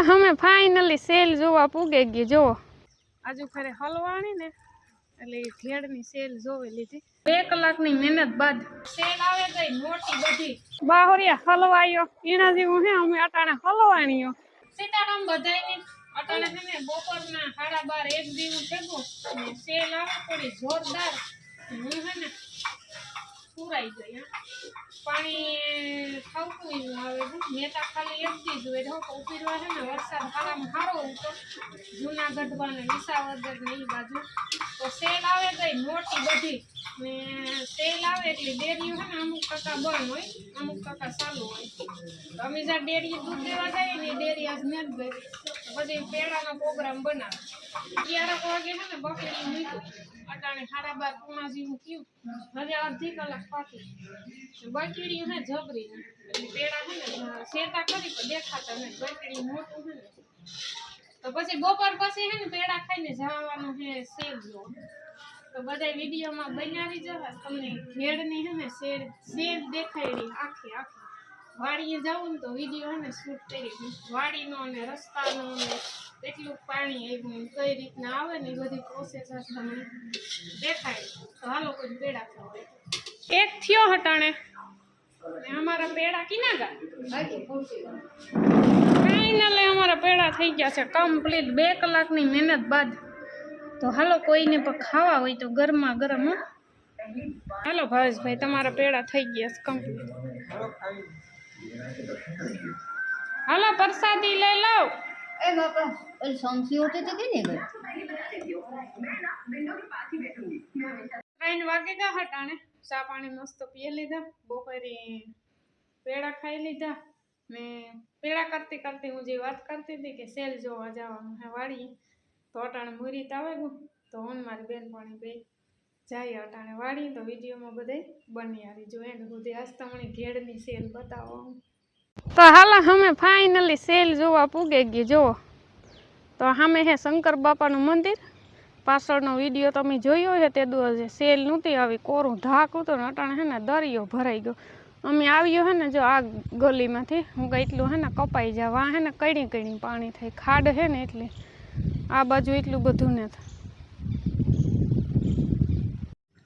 અમે finally cell જોવા પૂગે ગઈ જો આજુ ખરે હલવાણી ને એટલે ઈ ઘેડની સેલ જોવી લીધી. બે કલાકની મહેનત બાદ સેલ આવે ગઈ મોટી બધી. બાહોરિયા હલવાયો એના જેવું હે અમે અટાણે હલવાણીઓ. સીતારામ બધાયની અટાણે હે ને બપોરના સાડા બાર એક દીવું ભેગું સેલ આવે થોડી જોરદાર. હું હે ને પુરાઈ ગઈ પાણી ખાવતું ય ન આવે છે. મેં ખાલી એક જ હોય તો કે ઉપીરવા છે ને વરસાદ હારામાં સારો ઉતો જુનાગઢ ને વિસાવદર ને એ બાજુ તો સેલ આવે ગઈ મોટી બધી ને સેલ આવે એટલે ડેરીઓ છે ને અમુક ટકા બંધ હોય અમુક ટકા ચાલુ હોય અમે જ્યાં ડેરી દૂધ દેવા જાય ને ડેરી આજ નથી ગઈ પછી પેડાનો પ્રોગ્રામ બનાવે અગિયારક વાગે છે ને બકરી મૂક્યું અટાણે સાડા બાર પૂણા જેવું થયું હજી અડધી કલાક પાકી બકડી ને જબરી પેડા છે ને શેતા કરી પણ દેખાતા ને બકડી મોટું છે ને. તો પછી બપોર પછી હે ને પેડા ખાઈને જવાનું હે સેલ જો તો બધા વિડીયોમાં બનાવી જવા તમને ઘેડની હે ને શેર શેર દેખાડી આખી આખી. વાડીએ જવું ને તો વીડિયો છે ને શૂટ કરી વાડીનો ને રસ્તાનો ને કેટલું પાણી આવ્યું ને કઈ રીતના આવે ને એ બધી પ્રોસેસ તમને દેખાય. તો હાલો કોઈ પેડા ખાવા એક થયો હટાણે. ને અમારા પેડા કિના ગા? ફાઇનલી અમારા પેડા થઈ ગયા છે કમ્પ્લીટ બે કલાકની મહેનત બાદ. તો હાલો કોઈને પણ ખાવા હોય તો ગરમા ગરમ હો. હાલો ભાવેશભાઈ તમારા પેડા થઈ ગયા છે કમ્પ્લીટ હાલો પ્રસાદી લઈ લઉં એ બાપા ઓલી સમસી હોતી તો કેને ગઈ? ત્રણ વાગે ગયા હટાણે. ચા પાણી મસ્ત પીએ લીધા. બપોરે પેડા ખાઈ લીધા. ને પેડા કરતી કરતી હું જે વાત કરતી હતી કે સેલ જોવા જવાનું હે વાળી તો અટાણે મુરીત આવે ગયું તો હું ને મારી બેનપણી બે જાય અટાણે વાળી તો વિડીયોમાં બધે બની આવી જો એન્ડ સુધી આજ તમને ઘેડની સેલ બતાવો. તો હાલ અમે ફાઇનલી સેલ જોવા પૂગે ગઈ, જુઓ. તો સામે હે શંકર બાપાનું મંદિર. પાછળનો વીડિયો તમે જોયો છે તે દિવસે સેલ નહોતી આવી, કોરું ઢાક હતું ને અટાણે હે ને દરિયો ભરાઈ ગયો. અમે આવ્યો હે ને જો આ ગલીમાંથી, હું કંઈ એટલું હે ને કપાઈ જાવ હે ને કણી કણી પાણી થાય, ખાડ હે ને એટલે. આ બાજુ એટલું બધું ને થાય.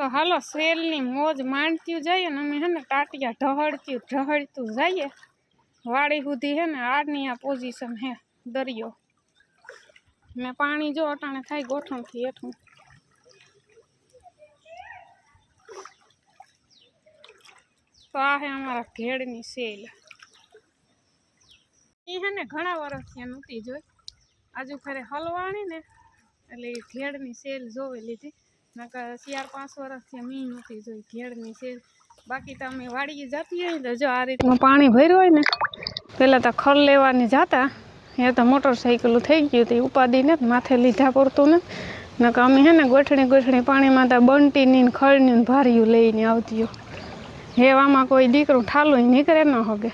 તો હાલો સેલની મોજ માંડતી જઈએ ને અમે હે ને ટાટિયા ઢહળતું ઢહળતું જઈએ. વાડી સુધી હે ને આડની આ પોઝિશન હે, દરિયો. ને પાણી જો અટાણે થાય ગોઠણથી હેઠું. તો આ હે અમારા ઘેડની સેલ. એ હે ને ઘણા વર્ષથી નહોતી જોઈ. આજુ ખરે હલવાણી ને, એટલે એ ઘેડની સેલ જોવી લીધી. નકર ચાર પાંચ વર્ષથી મી નથી જોઈ ઘેડની છે. બાકી તો અમે વાડીએ જતી હોય તો જો આ રીતનું પાણી ભર્યું હોય ને પહેલાં તો ખલ લેવાની જતા એ તો મોટરસાઇકલ થઈ ગયું તે ઉપાદી ને માથે લીધા પડતું ને. નકર અમે હે ને ગોઠણી ગોઠણી પાણીમાં તો બંટીની ને ખળની ને ભાર્યું લઈને આવતી હેવામાં કોઈ દીકરું ઠાલું નીકળે ન હોગે.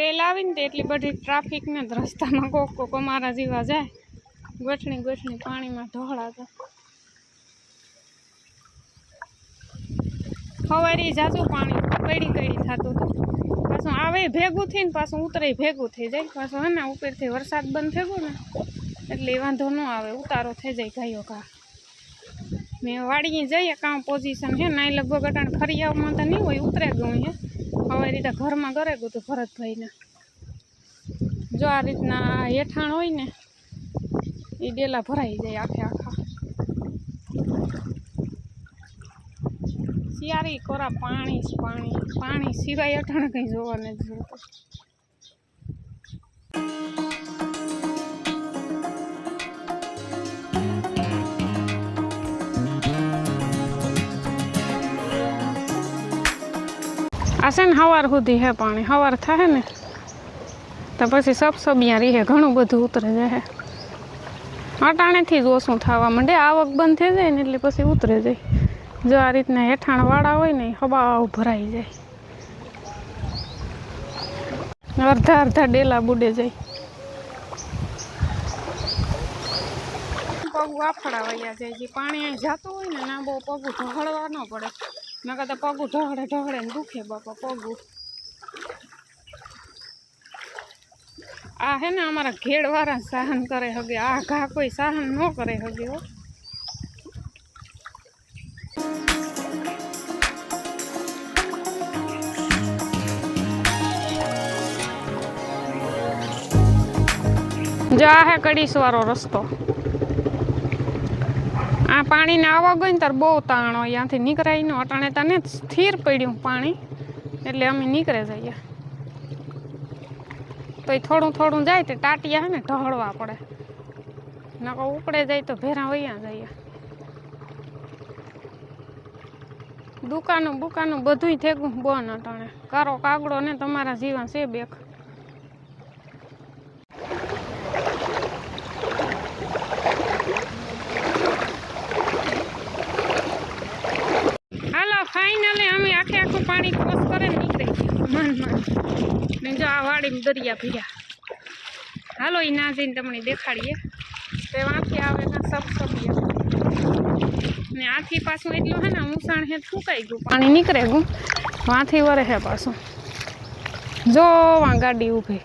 સેલ આવીને તે એટલી બધી ટ્રાફિક ને જ રસ્તામાં કોક કોક અમારા જેવા જાય. ગોઠણી ગોઠણી પાણીમાં ઢોળાતા સવારે જાજુ પાણી કડી કડી થતું હતું પાછું આવે ભેગું થઈને, પાછું ઉતરે ભેગું થઈ જાય. પાછું હે ને ઉપરથી વરસાદ બંધ થઈ ગયો ને, એટલે એ વાંધો ન આવે, ઉતારો થઈ જાય ગાયો ઘા ને વાડીએ જઈએ, કામ પોઝિશન છે ને, અહીં લગભગ અટાણ ફરિયામાં તો નહીં હોય, ઉતરે ગયું હે. હવે રીતે ઘરમાં કરે ગયું હતું ભરતભાઈને. જો આ રીતના હેઠાણ હોય ને, એ ડેલા ભરાઈ જાય આખે આખા. શિયાળી કોરા પાણી જ પાણી પાણી સિવાય અટાણે કંઈ જોવા નથી જોતું આ છે ને સવાર સુધી હે પાણી સવાર થાય ને, તો પછી સબસબિયા રહે, ઘણું બધું ઉતરે જાય અટાણેથી જ ઓછું થવા માંડે, આવક બંધ થઈ જાય ને એટલે પછી ઉતરે જાય. જો આ રીતના હેઠાણ વાળા હોય ને હવા ભરાઈ જાય. અડધા અડધા ડેલા બુડે જાય. પગ વાફડા વયા જાય છે પાણી અહીં જતું હોય ને, ના બહુ પગું ઢહળવા ન પડે. નકર તો પગું ઢોળે ઢોળે ને દુખે બાપા, પગું. આ હે ને અમારા ઘેડવાળા સહન કરે હગે, આ ઘા કોઈ સહન ન કરે હગે હો. જો હે કડીસવાળો રસ્તો. આ પાણીને આવવા ગયો ને ત્યારે બહુ તાણ હોય ત્યાંથી નીકળાય ને. અટાણે તને સ્થિર પડ્યું પાણી. એટલે અમે નીકળે જઈએ. તો એ થોડું થોડું જાય તે ટાટિયા ને ઢળવા પડે. નકો ઉપડે જાય તો ભેરા વૈયા જઈએ. દુકાનો બુકાનું બધુંય થેગું બોન અટાણે. કારો કાગડો ને તમારા જીવન છે બેક હાલો ફાઇનલી અમે આખે આખું પાણી ક્રોસ કરે ને નીકળી ગયા મન મન ને જો આ વાડીમાં દરિયા ભૈયા હાલો એ ના જઈને તમને દેખાડીએ. તે વાંથી આવે, ના ને આથી પાછું એટલું હે ને મુસાણ હે, ફૂંકાઈ ગયું. પાણી નીકળે ગયું. વાંથી વરે હે પાછું. જો વાં ગાડી ઊભી.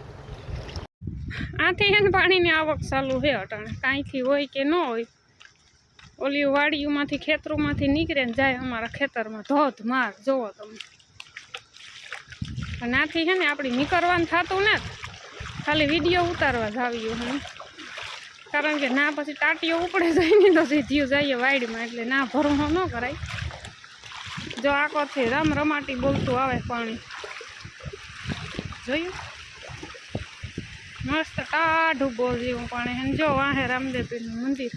આથી હે ને પાણીની આવક ચાલુ છે અટાણે. કાંઈથી હોય કે ન હોય. ઓલી વાડીઓમાંથી, ખેતરોમાંથી નીકળે ને જાય અમારા ખેતરમાં. ધોધ માર જોવો તમે. અને આથી છે ને આપણી નીકળવાનું થતું ને, ખાલી વીડિયો ઉતારવા જ આવ્યું હું કારણ કે ના, પછી ટાટીઓ ઉપડે જાય ને તો સીધીયું જઈએ વાડીમાં, એટલે ના ભરવો ન કરાય. જો આકોથી રમ રમાટી બોલતું આવે પાણી. જોયું? મસ્ત ટાઢું બોલ જેવું પાણી અને જો વાહે રામદેવપીરનું મંદિર.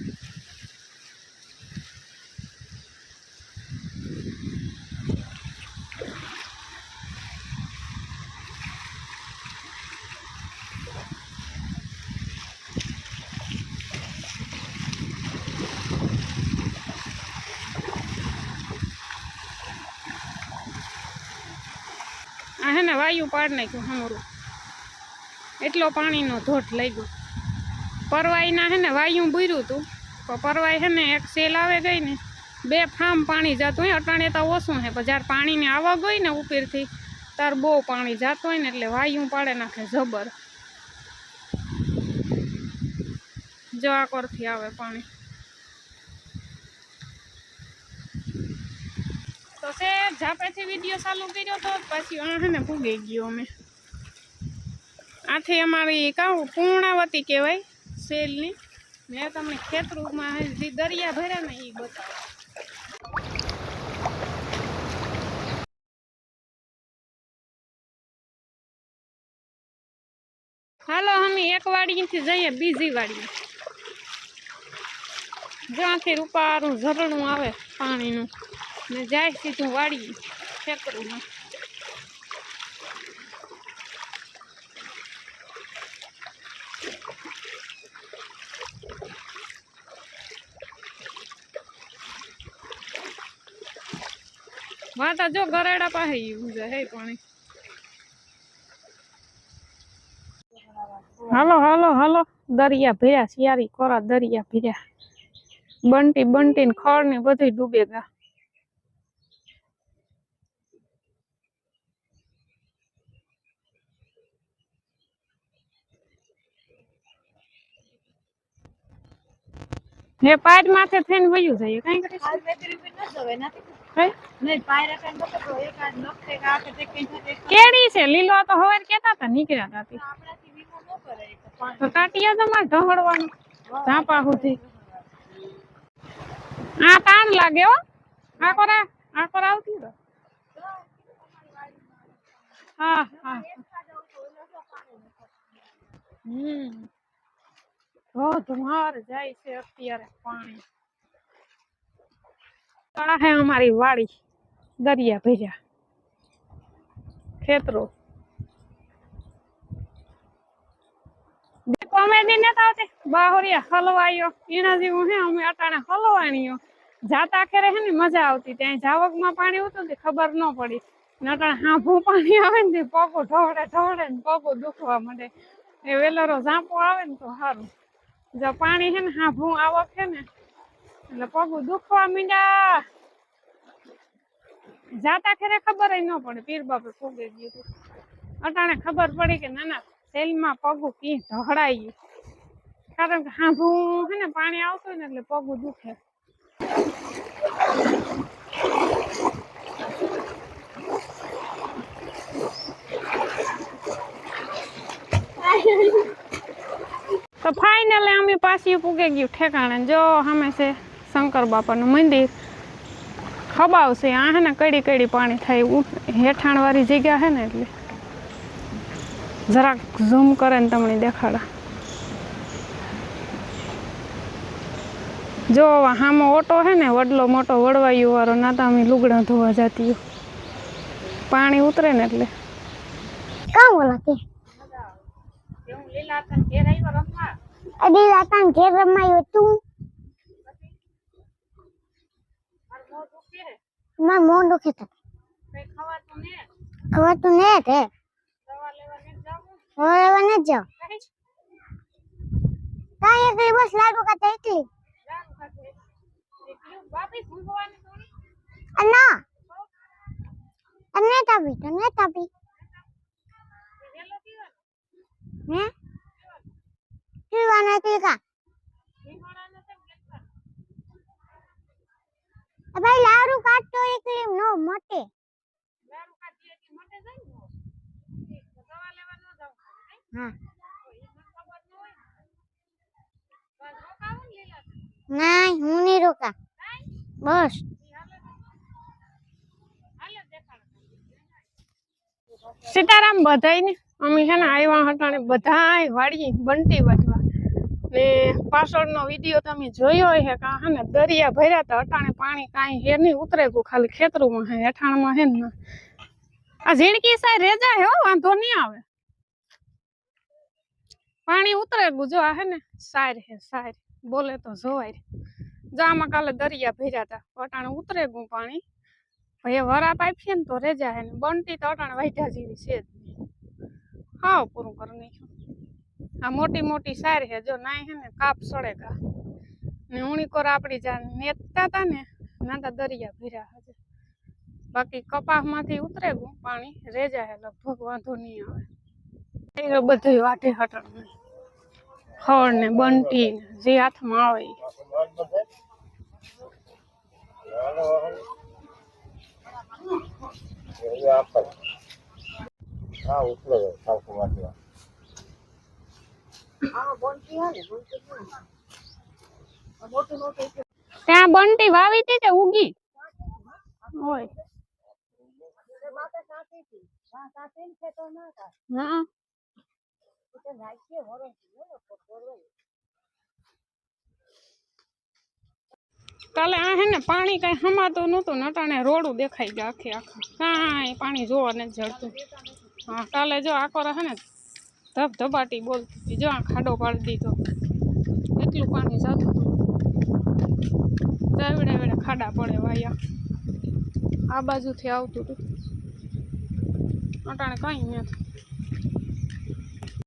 આ ને વાયુ પાડ નાખ્યું હમરું. એટલો પાણીનો ધોધ લઈ ગયો પરવાઈના હે ને વાયુ બૂર્યું હતું તો પરવાઈ હે ને એક સેલ આવે ગઈ ને, બે ફામ પાણી જતું હોય, અટાણે તો ઓછું હે, પણ જ્યારે પાણીને આવવા ગઈ ને ઉપરથી તાર બહુ પાણી જતું હોય ને એટલે વાયુ પાડે નાખે જબર. જવાકોરથી આવે પાણી. તો છે ઝાપેથી વીડિયો ચાલુ કર્યો તો પછી આ હે ને પૂગી ગયો અમે. આથી અમારી કાં પૂર્ણાવતી કહેવાય સેલની મેં તમને ખેતરૂમાં જે દરિયા ભર્યા ને એ બતાવો. હાલો, અમે એક વાડીથી જઈએ, બીજી વાડી જ્યાંથી રૂપારું ઝરણું આવે પાણીનું. ને જાય સીધું વાળી ખેતરમાં વાતા જો ગરાડા પાસે છે હે પાણી. હાલો હાલો હાલો, દરિયા ભર્યા શિયારી કોરા દરિયા ભર્યા. બંટી બંટી ને ખડ ને બધું ડૂબે ગયા હે પાડ માથે થઈને વયું જાય કઈ કરે હાલ બેટરી બી ન જવે નથી કઈ નહીં પાયરા કાંઈ બપોરો એક આજ નખતે કે આ કે તે કંઈ થતે કેડી છે લીલો તો હવાર કેતા હતા નીકળ્યા હતા તે. આપણાથી વીમો ન કરાય તો પાણી. તો કાટિયા તમારે ઢહળવાનું ઝાપા સુધી. આ તાણ લાગે હો. આ કોરા આ કોરા આવતી હતો હા હા. હમ. ધોધમાર જાય છે અત્યારે પાણી. આ હે અમારી વાડી, દરિયા ભર્યા ખેતરો. કોમેડી નથી આવતી? બાહોરિયા હલવાયો. એના જેવું હે, અમે અટાણે હલવાણીઓ. જાતા ખેરે હે ને મજા આવતી. ત્યાં જાવકમાં પાણી ઉતું ને ખબર ન પડી. ને અટાણે હાંભું પાણી આવે ને પગો ઢોળે ઢોળે ને પગો દુખવા માંડે. એ વેલરો ઝાંપો આવે ને તો સારું જો પાણી છે ને હાભું આવક છે ને, એટલે પગ દુખવા મીંડા. જાતા ખેરે ખબર ન પડે, પીર બાપે ફૂગે ગયું હતું અટાણે ખબર પડી કે નાના સેલમાં પગ કી ઢહડાઈ ગયું. કારણ કે હાભું છે ને, પાણી આવતું ને એટલે પગું દુખે. તો ફાઇનલી અમે પાછી પૂગે ગયું ઠેકાણે. જો સામે છે શંકર બાપાનું મંદિર. ખબાવશે આ હે ને કડી કડી પાણી થાય. હેઠાણ વાળી જગ્યા હે ને એટલે. જરાક ઝૂમ કરે ને તમને દેખાડા. જો હામો ઓટો હે ને, વડલો મોટો વડવાયું વાળો, ના તો અમે લુગડા ધોવા જતી પાણી ઉતરે ને એટલે. કામ ઓલા અડી રાતા ઘેર રમાયું તું માર મોં દુખે તો ખવાતું ને તે હવે એવા ન જાવ કાંઈ એકલી બસ લાડુ ખાતા એકલી. ના. આ તાપી તો ને તાપી હે? પીવાના કા? ભાઈ લાડુ કાઢતો એકલી નો મોટે? હા. ના હું નહીં રોકા. બસ. સીતારામ બધાય ને અમે છે ને આવ્યા હટાણે બધાય વાળી બનતી બાજવા. ને પાછળનો વીડિયો તમે જોયો હે કે હા ને દરિયા ભર્યા હતા અટાણે પાણી કાંઈ હે નહીં ઉતરે ગયું ખાલી ખેતરોમાં હે, અઠાણમાં હે ને. આ ઝીણકી સાહેબ રેજા હે વાંધો નહીં આવે. પાણી ઉતરે ગયું, જો આ હે ને સાર હે, સાર. બોલે તો જોવાય. જામાં કાલે દરિયા ભર્યા હતા અટાણે ઉતરે ગયું પાણી. ભાઈ વરાપ આપીએ ને તો રેજા હે ને, બંટી તો અટાણે વાઢ્યા જેવી છે જ. હાવ પૂરું કરી આ મોટી મોટી સાર છે. જો નાય હે ને કાપ સડેગા ને ઉણીકોર આપણી જા નેતા હતા ને નાતા દરિયા ભીરા હજે. બાકી કપાસમાંથી ઉતરે ગયું પાણી રેજા હે, લગભગ વાંધો નહીં આવે. એ બધું વાટે હટણ ખડ ને બંટી ને જે હાથમાં આવે. હા ઉતરો સાવમાંથી ત્યાં બંટી વાવી હતી તે ઉગી? હોય હા. કાલે આ હે ને પાણી કઈ હમાતું નહોતું નટાણે રોડું દેખાઈ ગયા આખે આખા. કાંઈ પાણી જોવા નથી જડતું. હા, કાલે જો આખો રહે ને ધબ ધબાટી બોલતી હતી. જો આ ખાડો પાડી દીધો. એટલું પાણી જતું હતું. એવડે એવડે ખાડા પડે વાયા. આ બાજુથી આવતું હતું. અટાણે કંઈ નથી